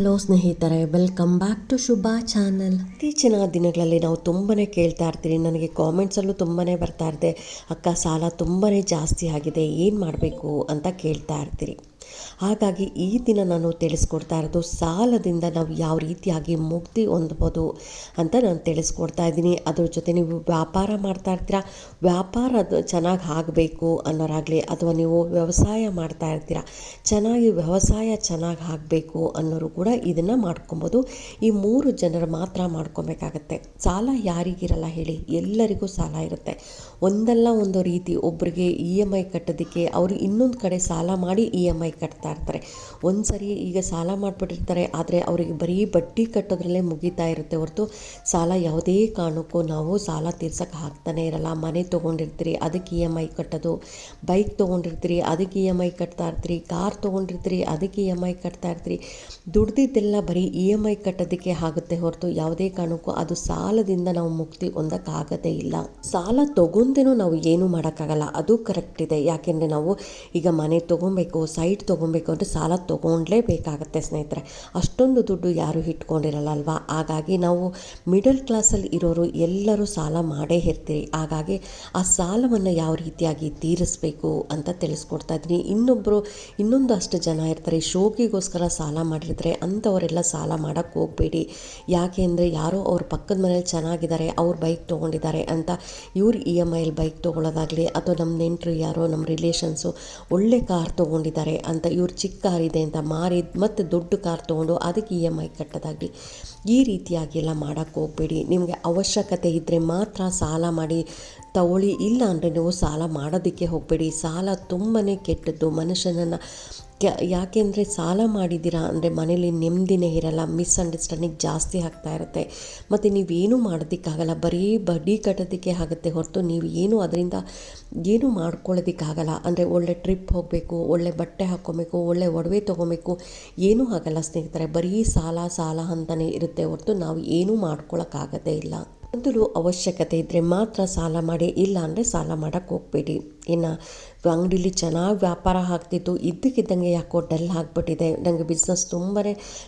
Hello ಸ್ನೇಹಿತರೆ welcome back to Shubha channel ಇತ್ತೀಚಿನ ದಿನಗಳಲ್ಲಿ ನಾವು ತುಂಬಾ ಕೇಳ್ತಾ ಇರ್ತೀರಿ, ನನಗೆ ಕಾಮೆಂಟ್ಸಲ್ಲೂ ತುಂಬಾ ಬರ್ತಾ ಇರುತ್ತೆ ಅಕ್ಕ, ಸಾಲ ತುಂಬಾ ಜಾಸ್ತಿ ಆಗಿದೆ, ಏನು ಮಾಡಬೇಕು ಅಂತ ಕೇಳ್ತಾ ಇರ್ತೀರಿ. ಹಾಗಾಗಿ ಈ ದಿನ ನಾನು ತಿಳಿಸ್ಕೊಡ್ತಾ ಇರೋದು ಸಾಲದಿಂದ ನಾವು ಯಾವ ರೀತಿಯಾಗಿ ಮುಕ್ತಿ ಹೊಂದ್ಬೋದು ಅಂತ ನಾನು ತಿಳಿಸ್ಕೊಡ್ತಾ ಇದ್ದೀನಿ. ಅದ್ರ ಜೊತೆ ನೀವು ವ್ಯಾಪಾರ ಮಾಡ್ತಾ ಇರ್ತೀರಾ? ವ್ಯಾಪಾರ ಚೆನ್ನಾಗಿ ಆಗಬೇಕು ಅನ್ನೋರಾಗಲಿ, ಅಥವಾ ನೀವು ವ್ಯವಸಾಯ ಮಾಡ್ತಾ ಇರ್ತೀರಾ? ಚೆನ್ನಾಗಿ ವ್ಯವಸಾಯ ಚೆನ್ನಾಗಿ ಆಗಬೇಕು ಅನ್ನೋರು ಕೂಡ ಇದನ್ನು ಮಾಡ್ಕೊಬೋದು. ಈ ಮೂರು ಜನರು ಮಾತ್ರ ಮಾಡ್ಕೊಬೇಕಾಗತ್ತೆ. ಸಾಲ ಯಾರಿಗಿರಲ್ಲ ಹೇಳಿ, ಎಲ್ಲರಿಗೂ ಸಾಲ ಇರುತ್ತೆ. ಒಂದಲ್ಲ ಒಂದು ರೀತಿ ಒಬ್ಬರಿಗೆ ಇ ಎಂ ಐ ಕಟ್ಟೋದಕ್ಕೆ ಅವರು ಇನ್ನೊಂದು ಕಡೆ ಸಾಲ ಮಾಡಿ ಇ ಎಂ ಐ ಕಟ್ತಾ ಇರ್ತಾರೆ. ಒಂದು ಸರಿ ಈಗ ಸಾಲ ಮಾಡಿಬಿಟ್ಟಿರ್ತಾರೆ, ಆದರೆ ಅವರಿಗೆ ಬರೀ ಬಡ್ಡಿ ಕಟ್ಟೋದ್ರಲ್ಲೇ ಮುಗೀತಾ ಇರುತ್ತೆ ಹೊರತು ಸಾಲ ಯಾವುದೇ ಕಾರಣಕ್ಕೂ ನಾವು ಸಾಲ ತೀರ್ಸೋಕೆ ಆಗ್ತಾನೆ ಇರಲ್ಲ. ಮನೆ ತೊಗೊಂಡಿರ್ತೀರಿ, ಅದಕ್ಕೆ ಇ ಎಂ ಐ ಕಟ್ಟೋದು. ಬೈಕ್ ತೊಗೊಂಡಿರ್ತೀರಿ, ಅದಕ್ಕೆ ಇ ಎಂ ಐ ಕಟ್ತಾ ಇರ್ತೀರಿ. ಕಾರ್ ತೊಗೊಂಡಿರ್ತೀರಿ, ಅದಕ್ಕೆ ಇ ಎಂ ಐ ಕಟ್ತಾ ಇರ್ತೀರಿ. ದುಡ್ದಿದ್ದೆಲ್ಲ ಬರೀ ಇ ಎಂ ಐ ಕಟ್ಟೋದಕ್ಕೆ ಆಗುತ್ತೆ ಹೊರತು ಯಾವುದೇ ಕಾರಣಕ್ಕೂ ಅದು ಸಾಲದಿಂದ ನಾವು ಮುಕ್ತಿ ಹೊಂದಕ್ಕಾಗದೇ ಇಲ್ಲ. ಸಾಲ ತೊಗೊಂಡೇನೂ ನಾವು ಏನೂ ಮಾಡೋಕ್ಕಾಗಲ್ಲ. ಅದು ಕರೆಕ್ಟ್ ಇದೆ. ಯಾಕೆಂದರೆ ನಾವು ಈಗ ಮನೆ ತೊಗೊಬೇಕು, ಸೈಟ್ ತೊಗೊಬೇಕು ಅಂದರೆ ಸಾಲ ತೊಗೊಂಡ್ಲೇಬೇಕಾಗತ್ತೆ ಸ್ನೇಹಿತರೆ. ಅಷ್ಟೊಂದು ದುಡ್ಡು ಯಾರೂ ಇಟ್ಕೊಂಡಿರಲ್ಲ ಅಲ್ವಾ ಹಾಗಾಗಿ ನಾವು ಮಿಡಲ್ ಕ್ಲಾಸಲ್ಲಿ ಇರೋರು ಎಲ್ಲರೂ ಸಾಲ ಮಾಡೇ ಇರ್ತೀರಿ. ಹಾಗಾಗಿ ಆ ಸಾಲವನ್ನು ಯಾವ ರೀತಿಯಾಗಿ ತೀರಿಸಬೇಕು ಅಂತ ತಿಳಿಸ್ಕೊಡ್ತಾ ಇದ್ದೀನಿ. ಇನ್ನೊಬ್ಬರು ಇನ್ನೊಂದು ಅಷ್ಟು ಜನ ಇರ್ತಾರೆ, ಶೋಕಿಗೋಸ್ಕರ ಸಾಲ ಮಾಡಿರ್ತಾರೆ, ಅಂಥವರೆಲ್ಲ ಸಾಲ ಮಾಡೋಕ್ಕೆ ಹೋಗಬೇಡಿ. ಯಾಕೆ ಅಂದರೆ ಯಾರೋ ಅವ್ರ ಪಕ್ಕದ ಮನೇಲಿ ಚೆನ್ನಾಗಿದ್ದಾರೆ, ಅವ್ರು ಬೈಕ್ ತೊಗೊಂಡಿದ್ದಾರೆ ಅಂತ ಇವ್ರ ಇ ಎಂ ಐಲಿ ಬೈಕ್ ತೊಗೊಳ್ಳೋದಾಗಲಿ ಅಥವಾ ನಮ್ಮ ನೆಂಟರು ಯಾರೋ ನಮ್ಮ ರಿಲೇಷನ್ಸು ಒಳ್ಳೆ ಕಾರ್ ತೊಗೊಂಡಿದ್ದಾರೆ ಅಂತ ಇವ್ರು ಚಿಕ್ಕ ಕಾರ್ ಇದೆ ಅಂತ ಮಾರಿ ಮತ್ತು ದೊಡ್ಡ ಕಾರ್ ತೊಗೊಂಡು ಅದಕ್ಕೆ ಇ ಎಂ ಐ ಕಟ್ಟೋದಾಗಲಿ. ಈ ರೀತಿಯಾಗಿ ಎಲ್ಲ ಮಾಡೋಕ್ಕೆ ಹೋಗಬೇಡಿ. ನಿಮಗೆ ಅವಶ್ಯಕತೆ ಇದ್ದರೆ ಮಾತ್ರ ಸಾಲ ಮಾಡಿ, ತಗೊಳ್ಳಿ. ಇಲ್ಲ ಅಂದರೆ ನೀವು ಸಾಲ ಮಾಡೋದಕ್ಕೆ ಹೋಗಬೇಡಿ. ಸಾಲ ತುಂಬಾ ಕೆಟ್ಟದ್ದು. ಮನುಷ್ಯನನ್ನು ಯಾಕೆಂದರೆ ಸಾಲ ಮಾಡಿದ್ದೀರಾ ಅಂದರೆ ಮನೇಲಿ ನೆಮ್ಮದಿನೇ ಇರಲ್ಲ ಮಿಸ್ಅಂಡರ್ಸ್ಟ್ಯಾಂಡಿಂಗ್ ಜಾಸ್ತಿ ಆಗ್ತಾ ಇರುತ್ತೆ. ಮತ್ತು ನೀವೇನು ಮಾಡೋದಕ್ಕಾಗಲ್ಲ, ಬರೀ ಬಡ್ಡಿ ಕಟ್ಟೋದಕ್ಕೆ ಆಗುತ್ತೆ ಹೊರತು ನೀವು ಏನು ಅದರಿಂದ ಏನು ಮಾಡ್ಕೊಳ್ಳೋದಕ್ಕಾಗಲ್ಲ. ಅಂದರೆ ಒಳ್ಳೆ ಟ್ರಿಪ್ ಹೋಗಬೇಕು, ಒಳ್ಳೆ ಬಟ್ಟೆ ಹಾಕ್ಕೊಬೇಕು, ಒಳ್ಳೆ ಒಡವೆ ತೊಗೊಬೇಕು, ಏನೂ ಆಗಲ್ಲ ಸ್ನೇಹಿತರೆ. ಬರೀ ಸಾಲ ಸಾಲ ಅಂತಲೇ ಇರುತ್ತೆ ಹೊರತು ನಾವು ಏನೂ ಮಾಡ್ಕೊಳ್ಳೋಕ್ಕಾಗದೇ ಇಲ್ಲ. ಮೊದಲು ಅವಶ್ಯಕತೆ ಇದ್ದರೆ ಮಾತ್ರ ಸಾಲ ಮಾಡಿ, ಇಲ್ಲ ಅಂದರೆ ಸಾಲ ಮಾಡೋಕ್ಕೆ ಹೋಗಬೇಡಿ. ಇನ್ನು ಅಂಗಡೀಲಿ ಚೆನ್ನಾಗಿ ವ್ಯಾಪಾರ ಆಗ್ತಿತ್ತು, ಇದ್ದಕ್ಕಿದ್ದಂಗೆ ಯಾಕೋ ಡಲ್ ಆಗಿಬಿಟ್ಟಿದೆ. ನನಗೆ ಬಿಸ್ನೆಸ್ ತುಂಬಾ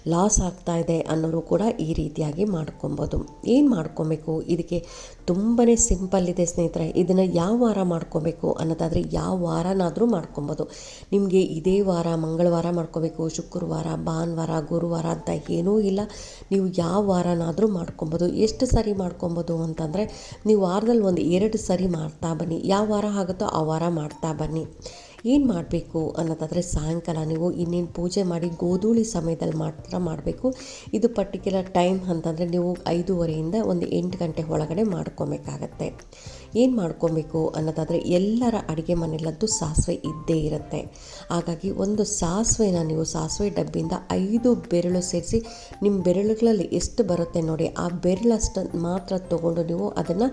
ಲಾಸ್ ಆಗ್ತಾ ಇದೆ ಅನ್ನೋರು ಕೂಡ ಈ ರೀತಿಯಾಗಿ ಮಾಡ್ಕೊಬೋದು. ಏನು ಮಾಡ್ಕೊಬೇಕು? ಇದಕ್ಕೆ ತುಂಬಾ ಸಿಂಪಲ್ ಇದೆ ಸ್ನೇಹಿತರೆ. ಇದನ್ನು ಯಾವ ವಾರ ಮಾಡ್ಕೊಬೇಕು ಅನ್ನೋದಾದರೆ ಯಾವ ವಾರನಾದರೂ ಮಾಡ್ಕೊಬೋದು. ನಿಮಗೆ ಇದೇ ವಾರ, ಮಂಗಳವಾರ ಮಾಡ್ಕೋಬೇಕು, ಶುಕ್ರವಾರ, ಭಾನುವಾರ, ಗುರುವಾರ ಅಂತ ಏನೂ ಇಲ್ಲ. ನೀವು ಯಾವ ವಾರನಾದರೂ ಮಾಡ್ಕೊಬೋದು. ಎಷ್ಟು ಸರಿ ಮಾಡ್ಕೊಬೋದು ಅಂತಂದರೆ ನೀವು ವಾರದಲ್ಲಿ ಒಂದು ಎರಡು ಸರಿ ಮಾಡ್ತಾ ಬನ್ನಿ. ಯಾವ ವಾರ ಆಗುತ್ತೋ ವಾರ ಮಾಡ್ತಾ ಬನ್ನಿ. ಏನು ಮಾಡಬೇಕು ಅನ್ನೋದಾದರೆ ಸಾಯಂಕಾಲ ನೀವು ಇನ್ನೇನು ಪೂಜೆ ಮಾಡಿ ಗೋಧೂಳಿ ಸಮಯದಲ್ಲಿ ಮಾತ್ರ ಮಾಡಬೇಕು. ಇದು ಪರ್ಟಿಕ್ಯುಲರ್ ಟೈಮ್ ಅಂತಂದರೆ ನೀವು ಐದೂವರೆಯಿಂದ ಒಂದು ಎಂಟು ಗಂಟೆ ಒಳಗಡೆ ಮಾಡ್ಕೊಬೇಕಾಗತ್ತೆ. ಏನು ಮಾಡ್ಕೊಬೇಕು ಅನ್ನೋದಾದರೆ ಎಲ್ಲರ ಅಡುಗೆ ಮನೆಯಲ್ಲಂತೂ ಸಾಸಿವೆ ಇದ್ದೇ ಇರುತ್ತೆ. ಹಾಗಾಗಿ ಒಂದು ಸಾಸಿವೆನ ನೀವು ಸಾಸಿವೆ ಡಬ್ಬಿಯಿಂದ ಐದು ಬೆರಳು ಸೇರಿಸಿ ನಿಮ್ಮ ಬೆರಳುಗಳಲ್ಲಿ ಎಷ್ಟು ಬರುತ್ತೆ ನೋಡಿ, ಆ ಬೆರಳಷ್ಟು ಮಾತ್ರ ತೊಗೊಂಡು ನೀವು ಅದನ್ನು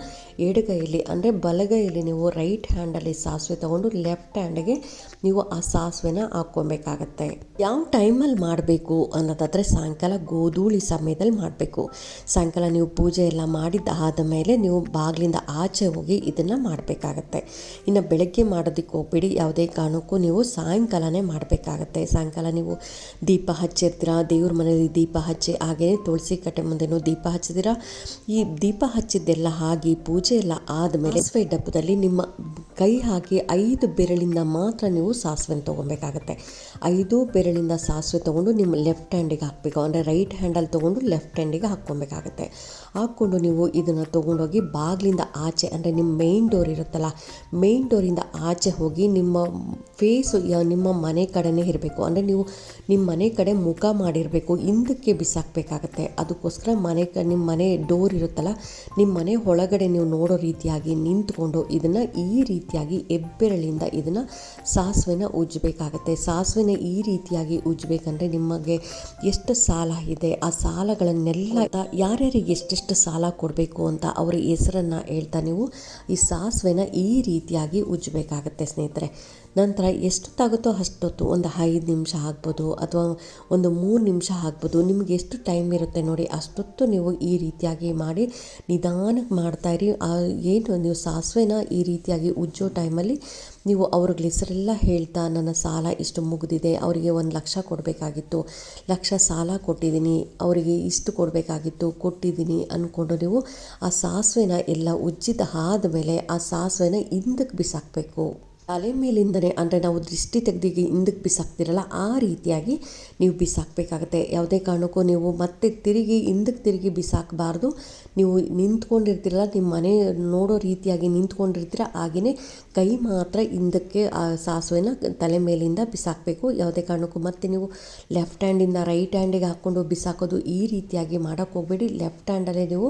ಎಡಗೈಯಲ್ಲಿ ಅಂದರೆ ಬಲಗೈಯಲ್ಲಿ ನೀವು ರೈಟ್ ಹ್ಯಾಂಡಲ್ಲಿ ಸಾಸಿವೆ ತೊಗೊಂಡು ಲೆಫ್ಟ್ ಹ್ಯಾಂಡಿಗೆ ನೀವು ಆ ಸಾಸಿವೆನ ಹಾಕ್ಕೊಬೇಕಾಗತ್ತೆ. ಯಾವ ಟೈಮಲ್ಲಿ ಮಾಡಬೇಕು ಅನ್ನೋದಾದರೆ ಸಾಯಂಕಾಲ ಗೋಧೂಳಿ ಸಮಯದಲ್ಲಿ ಮಾಡಬೇಕು. ಸಾಯಂಕಾಲ ನೀವು ಪೂಜೆ ಎಲ್ಲ ಮಾಡಿದ್ದಾದ ಮೇಲೆ ನೀವು ಬಾಗಿಲಿಂದ ಆಚೆ ಹೋಗಿ ಇದನ್ನು ಮಾಡಬೇಕಾಗತ್ತೆ. ಇನ್ನು ಬೆಳಗ್ಗೆ ಮಾಡೋದಕ್ಕೆ ಹೋಗ್ಬೇಡಿ ಯಾವುದೇ ಕಾರಣಕ್ಕೂ ನೀವು ಸಾಯಂಕಾಲನೇ ಮಾಡಬೇಕಾಗತ್ತೆ. ಸಾಯಂಕಾಲ ನೀವು ದೀಪ ಹಚ್ಚಿರ್ತೀರ, ದೇವ್ರ ಮನೆಯಲ್ಲಿ ದೀಪ ಹಚ್ಚಿ ಹಾಗೆಯೇ ತುಳಸಿ ಕಟ್ಟೆ ಮುಂದೆನೂ ದೀಪ ಹಚ್ಚಿದಿರ ಈ ದೀಪ ಹಚ್ಚಿದ್ದೆಲ್ಲ ಆಗಿ ಪೂಜೆ ಎಲ್ಲ ಆದಮೇಲೆ ಮೇಲೆ ಡಬ್ಬದಲ್ಲಿ ನಿಮ್ಮ ಕೈ ಹಾಕಿ ಐದು ಬೆರಳಿಂದ ಮಾತ್ರ ನೀವು ಸಾಸಿವೆನ ತೊಗೊಬೇಕಾಗತ್ತೆ ಐದು ಬೆರಳಿಂದ ಸಾಸಿವೆ ತೊಗೊಂಡು ನಿಮ್ಮ ಲೆಫ್ಟ್ ಹ್ಯಾಂಡಿಗೆ ಹಾಕಬೇಕು. ಅಂದರೆ ರೈಟ್ ಹ್ಯಾಂಡಲ್ಲಿ ತೊಗೊಂಡು ಲೆಫ್ಟ್ ಹ್ಯಾಂಡಿಗೆ ಹಾಕ್ಕೊಬೇಕಾಗತ್ತೆ ಹಾಕ್ಕೊಂಡು ನೀವು ಇದನ್ನು ತೊಗೊಂಡೋಗಿ ಬಾಗಿಲಿಂದ ಆಚೆ, ಅಂದರೆ ನಿಮ್ಮ ಮೇಯ್ನ್ ಡೋರ್ ಇರುತ್ತಲ್ಲ ಮೇಯ್ನ್ ಡೋರಿಂದ ಆಚೆ ಹೋಗಿ ನಿಮ್ಮ ಫೇಸು ನಿಮ್ಮ ಮನೆ ಕಡೆನೇ ಇರಬೇಕು. ಅಂದರೆ ನೀವು ನಿಮ್ಮ ಮನೆ ಕಡೆ ಮುಖ ಮಾಡಿರಬೇಕು, ಹಿಂದಕ್ಕೆ ಬಿಸಾಕಬೇಕಾಗತ್ತೆ. ಅದಕ್ಕೋಸ್ಕರ ಮನೆ ಕ, ನಿಮ್ಮ ಮನೆ ಡೋರ್ ಇರುತ್ತಲ್ಲ, ನಿಮ್ಮ ಮನೆ ಒಳಗಡೆ ನೀವು ನೋಡೋ ರೀತಿಯಾಗಿ ನಿಂತ್ಕೊಂಡು ಇದನ್ನು ಈ ರೀತಿಯಾಗಿ ಎಬ್ಬೆರಳಿಂದ ಇದನ್ನು ಸಾಸಿವೆನ ಉಜ್ಜಬೇಕಾಗತ್ತೆ. ಸಾಸಿವೆನ ಈ ರೀತಿಯಾಗಿ ಉಜ್ಜಬೇಕಂದ್ರೆ ನಿಮಗೆ ಎಷ್ಟು ಸಾಲ ಇದೆ, ಆ ಸಾಲಗಳನ್ನೆಲ್ಲ ಯಾರ್ಯಾರಿಗೆ ಎಷ್ಟೆಷ್ಟು ಸಾಲ ಕೊಡಬೇಕು ಅಂತ ಅವರ ಹೆಸರನ್ನು ಹೇಳ್ತಾ ನೀವು ಈ ಸಾಸಿವೆನ ಈ ರೀತಿಯಾಗಿ ಉಜ್ಜಬೇಕಾಗತ್ತೆ ಸ್ನೇಹಿತರೆ. ನಂತರ ಎಷ್ಟೊತ್ತಾಗುತ್ತೋ ಅಷ್ಟೊತ್ತು ಒಂದು ಐದು ನಿಮಿಷ ಆಗ್ಬೋದು ಅಥವಾ ಒಂದು ಮೂರು ನಿಮಿಷ ಆಗ್ಬೋದು, ನಿಮಗೆ ಎಷ್ಟು ಟೈಮ್ ಇರುತ್ತೆ ನೋಡಿ ಅಷ್ಟೊತ್ತು ನೀವು ಈ ರೀತಿಯಾಗಿ ಮಾಡಿ ನಿಧಾನಕ್ಕೆ ಮಾಡ್ತಾಯಿರಿ ಏನು ನೀವು ಸಾಸಿವೆನ ಈ ರೀತಿಯಾಗಿ ಉಜ್ಜೋ ಟೈಮಲ್ಲಿ ನೀವು ಅವ್ರಿಗೆ ಹೆಸರೆಲ್ಲ ಹೇಳ್ತಾ, ನನ್ನ ಸಾಲ ಇಷ್ಟು ಮುಗಿದಿದೆ, ಅವರಿಗೆ ಒಂದು ಲಕ್ಷ ಕೊಡಬೇಕಾಗಿತ್ತು. ಲಕ್ಷ ಸಾಲ ಕೊಟ್ಟಿದ್ದೀನಿ, ಅವರಿಗೆ ಇಷ್ಟು ಕೊಡಬೇಕಾಗಿತ್ತು, ಕೊಟ್ಟಿದ್ದೀನಿ ಅಂದ್ಕೊಂಡು ನೀವು ಆ ಸಾಸಿವೆನ ಎಲ್ಲ ಉಜ್ಜಿದ ಆದಮೇಲೆ ಆ ಸಾಸಿವೆನ ಹಿಂದಕ್ಕೆ ಬಿಸಾಕಬೇಕು. ತಲೆ ಮೇಲಿಂದನೇ ಅಂದರೆ ನಾವು ದೃಷ್ಟಿ ತೆಗೆದಿಗೆ ಹಿಂದಕ್ಕೆ ಬಿಸಾಕ್ತಿರಲ್ಲ, ಆ ರೀತಿಯಾಗಿ ನೀವು ಬಿಸಾಕಬೇಕಾಗತ್ತೆ. ಯಾವುದೇ ಕಾರಣಕ್ಕೂ ನೀವು ಮತ್ತೆ ತಿರುಗಿ ಹಿಂದಕ್ಕೆ ತಿರುಗಿ ಬಿಸಾಕಬಾರ್ದು. ನೀವು ನಿಂತ್ಕೊಂಡಿರ್ತೀರಲ್ಲ, ನಿಮ್ಮ ಮನೆ ನೋಡೋ ರೀತಿಯಾಗಿ ನಿಂತ್ಕೊಂಡಿರ್ತೀರ ಹಾಗೆಯೇ ಕೈ ಮಾತ್ರ ಹಿಂದಕ್ಕೆ, ಆ ಸಾಸಿವೆನ ತಲೆ ಮೇಲಿಂದ ಬಿಸಾಕಬೇಕು. ಯಾವುದೇ ಕಾರಣಕ್ಕೂ ಮತ್ತು ನೀವು ಲೆಫ್ಟ್ ಹ್ಯಾಂಡಿಂದ ರೈಟ್ ಹ್ಯಾಂಡಿಗೆ ಹಾಕ್ಕೊಂಡು ಬಿಸಾಕೋದು ಈ ರೀತಿಯಾಗಿ ಮಾಡೋಕ್ಕೆ ಹೋಗಬೇಡಿ. ಲೆಫ್ಟ್ ಹ್ಯಾಂಡಲ್ಲೇ ನೀವು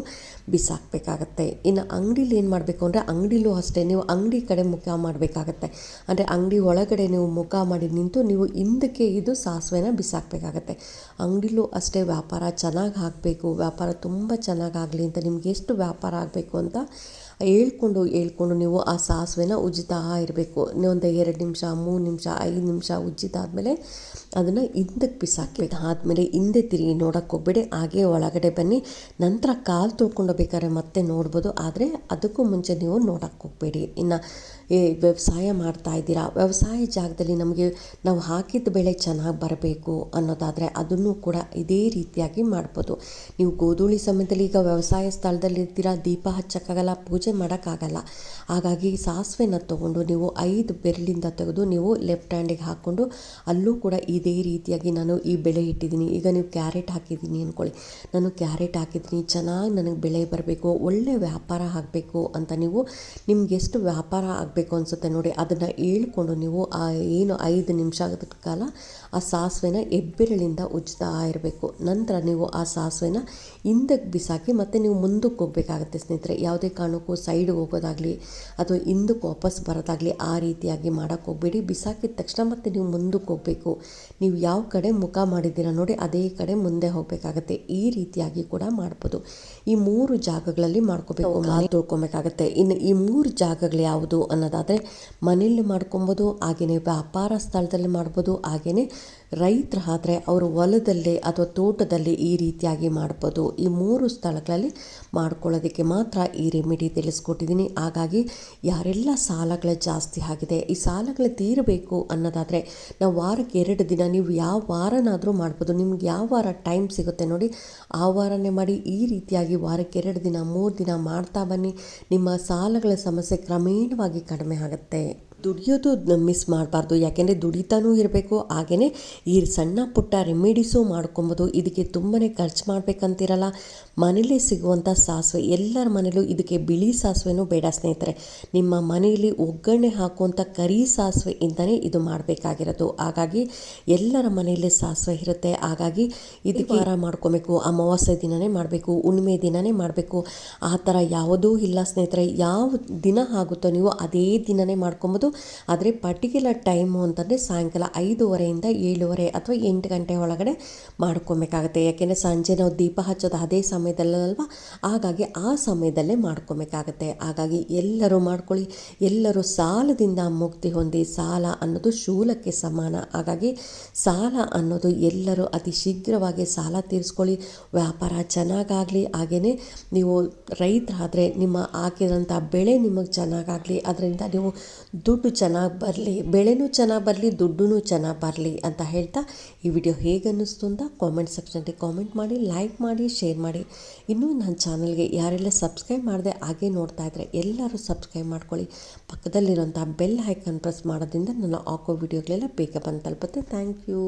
ಬಿಸಾಕಬೇಕಾಗತ್ತೆ. ಇನ್ನು ಅಂಗಡಿಲಿ ಏನು ಮಾಡಬೇಕು ಅಂದರೆ ಅಂಗಡಿಲೂ ಅಷ್ಟೇ, ನೀವು ಅಂಗಡಿ ಕಡೆ ಮುಖ ಮಾಡಬೇಕಾಗತ್ತೆ. ಅಂದರೆ ಅಂಗಡಿ ಒಳಗಡೆ ನೀವು ಮುಖ ಮಾಡಿ ನಿಂತು ನೀವು ಹಿಂದಕ್ಕೆ ಇದು ಸಾಸಿವೆನ ಬಿಸಾಕಬೇಕಾಗತ್ತೆ. ಅಂಗಡಿಲೂ ಅಷ್ಟೇ ವ್ಯಾಪಾರ ಚೆನ್ನಾಗಿ ಹಾಕಬೇಕು. ವ್ಯಾಪಾರ ತುಂಬ ಚೆನ್ನಾಗಾಗಲಿ ಅಂತ ನಿಮ್ಗೆ ಎಷ್ಟು ವ್ಯಾಪಾರ ಆಗಬೇಕು ಅಂತ ಹೇಳ್ಕೊಂಡು ಹೇಳ್ಕೊಂಡು ನೀವು ಆ ಸಾಸಿವೆನ ಉಜ್ಜಿತಾ ಇರಬೇಕು. ಒಂದು ಎರಡು ನಿಮಿಷ, ಮೂರು ನಿಮಿಷ, ಐದು ನಿಮಿಷ ಉಜ್ಜಿದಾದಮೇಲೆ ಅದನ್ನು ಹಿಂದಕ್ಕೆ ಬಿಸಾಕಿ ಆದಮೇಲೆ ಹಿಂದೆ ತಿರುಗಿ ನೋಡೋಕ್ಕೆ ಹೋಗ್ಬೇಡಿ. ಹಾಗೆ ಒಳಗಡೆ ಬನ್ನಿ. ನಂತರ ಕಾಲು ತೊಳ್ಕೊಂಡು ಬೇಕಾದ್ರೆ ಮತ್ತೆ ನೋಡ್ಬೋದು. ಆದರೆ ಅದಕ್ಕೂ ಮುಂಚೆ ನೀವು ನೋಡೋಕ್ಕೆ ಹೋಗಬೇಡಿ. ಇನ್ನು ಏ ವ್ಯವಸಾಯ ಮಾಡ್ತಾ ಇದ್ದೀರಾ? ವ್ಯವಸಾಯ ಜಾಗದಲ್ಲಿ ನಮಗೆ ನಾವು ಹಾಕಿದ ಬೆಳೆ ಚೆನ್ನಾಗಿ ಬರಬೇಕು ಅನ್ನೋದಾದರೆ ಅದನ್ನು ಕೂಡ ಇದೇ ರೀತಿಯಾಗಿ ಮಾಡ್ಬೋದು. ನೀವು ಗೋಧೂಳಿ ಸಮಯದಲ್ಲಿ ಈಗ ವ್ಯವಸಾಯ ಸ್ಥಳದಲ್ಲಿ ಇರ್ತೀರಾ ದೀಪ ಹಚ್ಚೋಕ್ಕಾಗಲ್ಲ, ಪೂಜೆ ಮಾಡೋಕ್ಕಾಗಲ್ಲ. ಹಾಗಾಗಿ ಸಾಸಿವೆನ ತೊಗೊಂಡು ನೀವು ಐದು ಬೆರಳಿಂದ ತೆಗೆದು ನೀವು ಲೆಫ್ಟ್ ಹ್ಯಾಂಡಿಗೆ ಹಾಕ್ಕೊಂಡು ಅಲ್ಲೂ ಕೂಡ ಇದೇ ರೀತಿಯಾಗಿ ನಾನು ಈ ಬೆಳೆ ಇಟ್ಟಿದ್ದೀನಿ. ಈಗ ನೀವು ಕ್ಯಾರೆಟ್ ಹಾಕಿದ್ದೀನಿ ಅಂದ್ಕೊಳ್ಳಿ ನಾನು ಕ್ಯಾರೆಟ್ ಹಾಕಿದ್ದೀನಿ. ಚೆನ್ನಾಗಿ ನನಗೆ ಬೆಳೆ ಬರಬೇಕು. ಒಳ್ಳೆ ವ್ಯಾಪಾರ ಆಗಬೇಕು ಅಂತ ನೀವು ನಿಮ್ಗೆ ಎಷ್ಟು ವ್ಯಾಪಾರ ಆಗಬೇಕು ಅನಿಸುತ್ತೆ ನೋಡಿ, ಅದನ್ನು ಹೇಳ್ಕೊಂಡು ನೀವು ಆ ಏನು ಐದು ನಿಮಿಷ ಕಾಲ ಆ ಸಾಸಿವೆನ ಎಬ್ಬೆರಳಿಂದ ಉಜ್ತಾ ಇರಬೇಕು. ನಂತರ ನೀವು ಆ ಸಾಸಿವೆನ ಹಿಂದಕ್ಕೆ ಬಿಸಾಕಿ ಮತ್ತು ನೀವು ಮುಂದಕ್ಕೆ ಹೋಗಬೇಕಾಗತ್ತೆ ಸ್ನೇಹಿತರೆ. ಯಾವುದೇ ಕಾರಣಕ್ಕೂ ಸೈಡ್ಗೆ ಹೋಗೋದಾಗಲಿ ಅಥವಾ ಹಿಂದಕ್ಕೆ ವಾಪಸ್ ಬರೋದಾಗಲಿ ಆ ರೀತಿಯಾಗಿ ಮಾಡೋಕ್ಕೆ ಹೋಗಬೇಡಿ. ಬಿಸಾಕಿದ ತಕ್ಷಣ ಮತ್ತೆ ನೀವು ಮುಂದಕ್ಕೆ ಹೋಗಬೇಕು. ನೀವು ಯಾವ ಕಡೆ ಮುಖ ಮಾಡಿದ್ದೀರಾ ನೋಡಿ ಅದೇ ಕಡೆ ಮುಂದೆ ಹೋಗಬೇಕಾಗತ್ತೆ. ಈ ರೀತಿಯಾಗಿ ಕೂಡ ಮಾಡ್ಬೋದು. ಈ ಮೂರು ಜಾಗಗಳಲ್ಲಿ ಮಾಡ್ಕೋಬೇಕು. ಮನೆ ತೊಳ್ಕೊಬೇಕಾಗತ್ತೆ. ಇನ್ನು ಈ ಮೂರು ಜಾಗಗಳು ಯಾವುದು ಅನ್ನೋದಾದರೆ ಮನೆಯಲ್ಲಿ ಮಾಡ್ಕೊಬೋದು ಹಾಗೆಯೇ ವ್ಯಾಪಾರ ಸ್ಥಳದಲ್ಲಿ ಮಾಡ್ಬೋದು ಹಾಗೆಯೇ ರೈತರಾದರೆ ಅವರು ಹೊಲದಲ್ಲಿ ಅಥವಾ ತೋಟದಲ್ಲಿ ಈ ರೀತಿಯಾಗಿ ಮಾಡ್ಬೋದು. ಈ ಮೂರು ಸ್ಥಳಗಳಲ್ಲಿ ಮಾಡ್ಕೊಳ್ಳೋದಕ್ಕೆ ಮಾತ್ರ ಈ ರೆಮಿಡಿ ತಿಳಿಸ್ಕೊಟ್ಟಿದ್ದೀನಿ. ಹಾಗಾಗಿ ಯಾರೆಲ್ಲ ಸಾಲಗಳು ಜಾಸ್ತಿ ಆಗಿದೆ, ಈ ಸಾಲಗಳು ತೀರಬೇಕು ಅನ್ನೋದಾದರೆ ನಾವು ವಾರಕ್ಕೆ ಎರಡು ದಿನ, ನೀವು ಯಾವ ವಾರನಾದರೂ ಮಾಡ್ಬೋದು. ನಿಮ್ಗೆ ಯಾವ ವಾರ ಟೈಮ್ ಸಿಗುತ್ತೆ ನೋಡಿ, ಆ ವಾರನೇ ಮಾಡಿ, ಈ ರೀತಿಯಾಗಿ ವಾರಕ್ಕೆ ಎರಡು ದಿನ, ಮೂರು ದಿನ ಮಾಡ್ತಾ ಬನ್ನಿ. ನಿಮ್ಮ ಸಾಲಗಳ ಸಮಸ್ಯೆ ಕ್ರಮೇಣವಾಗಿ ಕಡಿಮೆ ಆಗುತ್ತೆ. ದುಡಿಯೋದು ಮಿಸ್ ಮಾಡಬಾರ್ದು. ಯಾಕೆಂದರೆ ದುಡಿತಾನೂ ಇರಬೇಕು ಹಾಗೆಯೇ ಈ ಸಣ್ಣ ಪುಟ್ಟ ರೆಮಿಡೀಸು ಮಾಡ್ಕೊಬೋದು. ಇದಕ್ಕೆ ತುಂಬಾ ಖರ್ಚು ಮಾಡಬೇಕಂತಿರಲ್ಲ. ಮನೇಲಿ ಸಿಗುವಂಥ ಸಾಸಿವೆ, ಎಲ್ಲರ ಮನೇಲೂ ಇದಕ್ಕೆ ಬಿಳಿ ಸಾಸಿವೆನೂ ಬೇಡ ಸ್ನೇಹಿತರೆ. ನಿಮ್ಮ ಮನೆಯಲ್ಲಿ ಒಗ್ಗರಣೆ ಹಾಕುವಂಥ ಕರಿ ಸಾಸಿವೆಯಿಂದನೇ ಇದು ಮಾಡಬೇಕಾಗಿರೋದು. ಹಾಗಾಗಿ ಎಲ್ಲರ ಮನೆಯಲ್ಲಿ ಸಾಸಿವೆ ಇರುತ್ತೆ. ಹಾಗಾಗಿ ಇದಕ್ಕೆ ವಾರ ಮಾಡ್ಕೊಬೇಕು. ಅಮಾವಾಸ್ಯೆ ದಿನವೇ ಮಾಡಬೇಕು, ಹುಣ್ಣಿಮೆ ದಿನವೇ ಮಾಡಬೇಕು. ಆ ಥರ ಯಾವುದೂ ಇಲ್ಲ ಸ್ನೇಹಿತರೆ. ಯಾವ ದಿನ ಆಗುತ್ತೋ ನೀವು ಅದೇ ದಿನವೇ ಮಾಡ್ಕೊಬೋದು. ಆದರೆ ಪರ್ಟಿಕ್ಯುಲರ್ ಟೈಮು ಅಂತಂದರೆ ಸಾಯಂಕಾಲ ಐದೂವರೆಯಿಂದ ಏಳುವರೆ ಅಥವಾ ಎಂಟು ಗಂಟೆ ಒಳಗಡೆ ಮಾಡ್ಕೊಬೇಕಾಗುತ್ತೆ. ಯಾಕೆಂದರೆ ಸಂಜೆ ನಾವು ದೀಪ ಹಚ್ಚೋದು ಅದೇ ಸಮಯದಲ್ಲಲ್ವ? ಹಾಗಾಗಿ ಆ ಸಮಯದಲ್ಲೇ ಮಾಡ್ಕೊಬೇಕಾಗತ್ತೆ. ಹಾಗಾಗಿ ಎಲ್ಲರೂ ಮಾಡ್ಕೊಳ್ಳಿ, ಎಲ್ಲರೂ ಸಾಲದಿಂದ ಮುಕ್ತಿ ಹೊಂದಿ, ಸಾಲ ಅನ್ನೋದು ಶೂಲಕ್ಕೆ ಸಮಾನ. ಹಾಗಾಗಿ ಸಾಲ ಅನ್ನೋದು ಎಲ್ಲರೂ ಅತಿ ಶೀಘ್ರವಾಗಿ ಸಾಲ ತೀರಿಸ್ಕೊಳ್ಳಿ. ವ್ಯಾಪಾರ ಚೆನ್ನಾಗಾಗಲಿ ಹಾಗೆಯೇ ನೀವು ರೈತರಾದರೆ ನಿಮ್ಮ ಹಾಕಿದಂಥ ಬೆಳೆ ನಿಮಗೆ ಚೆನ್ನಾಗಾಗಲಿ, ಅದರಿಂದ ನೀವು ದುಡ್ಡು ಚೆನ್ನಾಗಿ ಬರಲಿ, ಬೆಳೆನೂ ಚೆನ್ನಾಗಿ ಬರಲಿ ದುಡ್ಡೂ ಚೆನ್ನಾಗಿ ಬರಲಿ ಅಂತ ಹೇಳ್ತಾ ಈ ವಿಡಿಯೋ ಹೇಗೆ ಅನ್ನಿಸ್ತು ಅಂತ ಕಾಮೆಂಟ್ ಸೆಕ್ಷನಲ್ಲಿ ಕಾಮೆಂಟ್ ಮಾಡಿ ಲೈಕ್ ಮಾಡಿ ಶೇರ್ ಮಾಡಿ. ಇನ್ನೂ ನನ್ನ ಚಾನಲ್ಗೆ ಯಾರೆಲ್ಲ ಸಬ್ಸ್ಕ್ರೈಬ್ ಮಾಡಿದೆ ಹಾಗೆ ನೋಡ್ತಾ ಇದ್ದರೆ ಎಲ್ಲರೂ ಸಬ್ಸ್ಕ್ರೈಬ್ ಮಾಡ್ಕೊಳ್ಳಿ. ಪಕ್ಕದಲ್ಲಿರುವಂಥ ಬೆಲ್ ಐಕನ್ ಪ್ರೆಸ್ ಮಾಡೋದ್ರಿಂದ ನನ್ನ ಹಾಕೋ ವಿಡಿಯೋಗಳೆಲ್ಲ ಬೇಗ ಬಂದು ತಲುಪುತ್ತೆ. Thank you